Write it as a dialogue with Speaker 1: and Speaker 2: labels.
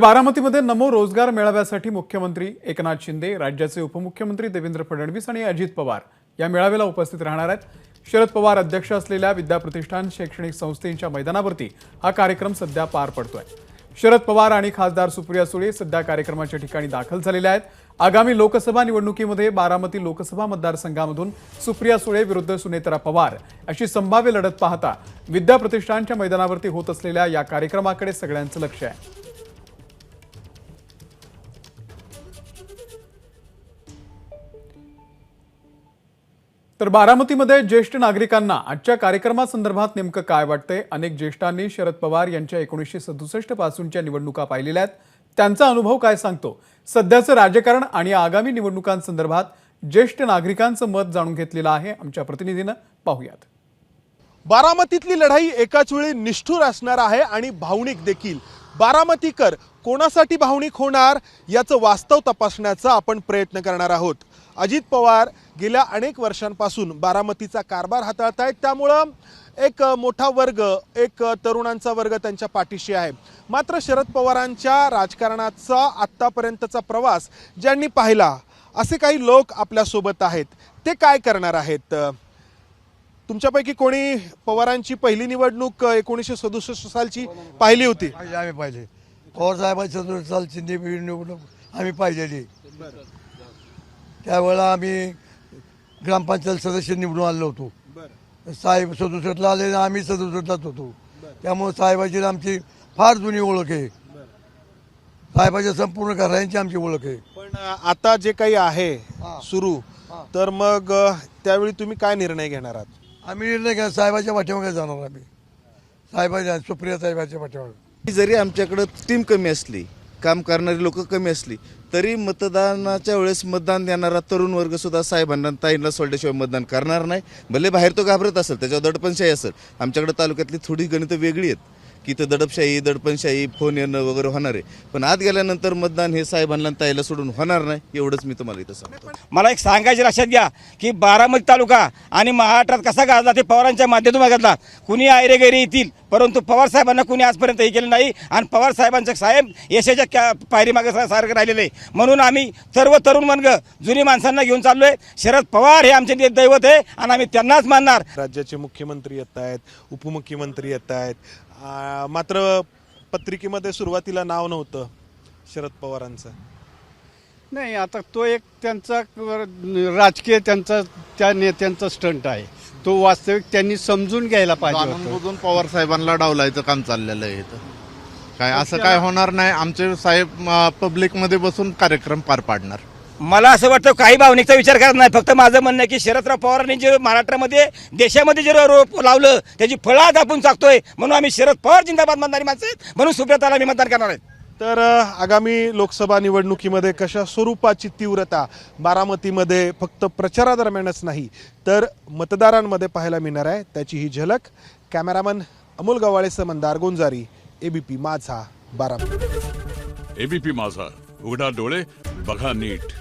Speaker 1: बारामतीमध्ये नमो रोजगार मेळाव्यासाठी मुख्यमंत्री एकनाथ शिंदे राज्याचे उपमुख्यमंत्री देवेंद्र फडणवीस आणि अजित पवार या मेळाव्याला उपस्थित राहणार आहेत. शरद पवार अध्यक्ष असलेल्या विद्याप्रतिष्ठान शैक्षणिक संस्थेच्या मैदानावरती हा कार्यक्रम सध्या पार पडतोय. शरद पवार आणि खासदार सुप्रिया सुळे सध्या कार्यक्रमाच्या ठिकाणी दाखल झालेल्या आहेत. आगामी लोकसभा निवडणुकीमध्ये बारामती लोकसभा मतदारसंघामधून सुप्रिया सुळे विरुद्ध सुनेत्रा पवार अशी संभाव्य लढत पाहता विद्याप्रतिष्ठानच्या मैदानावरती होत असलेल्या या कार्यक्रमाकडे सगळ्यांचं लक्ष आहे. तर बारामतीमध्ये ज्येष्ठ नागरिकांना आजच्या कार्यक्रमासंदर्भात नेमकं काय वाटतंय? अनेक ज्येष्ठांनी शरद पवार यांच्या एकोणीसशे सदुसष्ट पासूनच्या निवडणुका पाहिलेल्या आहेत. त्यांचा अनुभव काय सांगतो? सध्याचं राजकारण आणि आगामी निवडणुकांसंदर्भात ज्येष्ठ नागरिकांचं मत जाणून घेतलेलं आहे आमच्या प्रतिनिधीनं. पाहूयात.
Speaker 2: बारामतीतली लढाई एकाच वेळी निष्ठूर असणार आहे आणि भावनिक देखील. बारामतीकर कोणासाठी भावनिक होणार याचं वास्तव तपासण्याचा आपण प्रयत्न करणार आहोत. अजित पवार गेल्या अनेक वर्षांपासून बारामतीचा कारभार हाताळत आहेत. त्यामुळं एक मोठा वर्ग एक तरुणांचा वर्ग त्यांच्या पाठीशी आहे. मात्र शरद पवारांच्या राजकारणाचा आत्तापर्यंतचा प्रवास ज्यांनी पाहिला असे काही लोक आपल्यासोबत आहेत. ते काय करणार आहेत? तुमच्यापैकी कोणी पवारांची पहिली निवडणूक एकोणीसशे सदुसष्ट सालची पाहिली होती?
Speaker 3: आम्ही पाहिजे पवार साहेबांची सदुसष्ट साल शिंदे निवडणूक आम्ही पाहिलेली. त्यावेळेला आम्ही ग्रामपंचायत सदस्य निवडून आलो होतो. साहेब सदुसष्टला आले आम्ही सदुसष्टलाच होतो. त्यामुळे साहेबाची आमची फार जुनी ओळख आहे. साहेबाच्या संपूर्ण घरांची आमची ओळख आहे.
Speaker 2: पण आता जे काही आहे. सुरू. तर मग त्यावेळी तुम्ही काय निर्णय घेणार आहात?
Speaker 3: आम्ही निर्णय घ्या साहेबाच्या पाठीमागे जाणार आम्ही. साहेबाच्या सुप्रिया साहेबाच्या पाठीमागे.
Speaker 4: जरी आमच्याकडं टीम कमी असली काम करणारी लोक कमी असली तरी मतदानाच्या वेळेस मतदान देणारा तरुण वर्ग सुद्धा साहेबांना ताईंना सोडल्याशिवाय मतदान करणार नाही. भले बाहेर तो घाबरत असेल त्याच्यावर दडपणशाही असेल. आमच्याकडे तालुक्यातली थोडी गणितं वेगळी आहेत. की इथं दडपशाही दडपणशाही फोन येणं वगैरे होणार आहे. पण आत गेल्यानंतर मतदान हे साहेबांना ताईला सोडून होणार नाही एवढंच मी तुम्हाला इथं सांगतो.
Speaker 5: मला एक सांगायचे लक्षात घ्या की बारामती तालुका आणि महाराष्ट्रात कसा गाजला ते पवारांच्या माध्यमातून गाजला. कुणी आयरेगैरे येतील परंतु पवार साहेबांना कुणी आजपर्यंत हे केलं नाही आणि पवार साहेबांचे साहेब यशाच्या क्या पायरीमागे सारखं राहिलेले आहे. म्हणून आम्ही सर्व तरुण वर्ग जुनी माणसांना घेऊन चाललोय. शरद पवार हे आमचे दैवत आहे आणि आम्ही त्यांनाच मानणार.
Speaker 2: राज्याचे मुख्यमंत्री येत आहेत उपमुख्यमंत्री येत आहेत. मात्र पत्रिकेमध्ये सुरुवातीला नाव नव्हतं शरद पवारांचं.
Speaker 6: नाही आता तो एक त्यांचा राजकीय त्यांचा त्या नेत्यांचा स्टंट आहे. तो वास्तविक त्यांनी समजून घ्यायला पाहिजे
Speaker 7: पवार साहेबांना डावलायचं काम चाललेलं आहे इथं. काय असं काय होणार नाही. आमचे साहेब पब्लिकमध्ये बसून कार्यक्रम पार पाडणार.
Speaker 5: मला असं वाटतं काही भावनिकचा विचार करत नाही. फक्त माझं म्हणणं आहे की शरदराव पवारांनी जे महाराष्ट्रामध्ये देशामध्ये जे रोप लावलं त्याची फळं आज आपण चाकतोय. म्हणून आम्ही शरद पवार जिंदाबाद मतदारी माणसं आहेत. म्हणून सुप्रियाताला आम्ही मतदान करणार आहेत.
Speaker 2: तर आगामी लोकसभा निवडणुकीमध्ये कशा स्वरूपाची तीव्रता बारामतीमध्ये फक्त प्रचारादरम्यानच नाही तर मतदारांमध्ये पाहायला मिळणार आहे. त्याची ही झलक. कॅमेरामन अमोल गवाळेसह मंदार गोंजारी एबीपी माझा बारामती.
Speaker 8: एबीपी माझा. उघडा डोळे बघा नीट.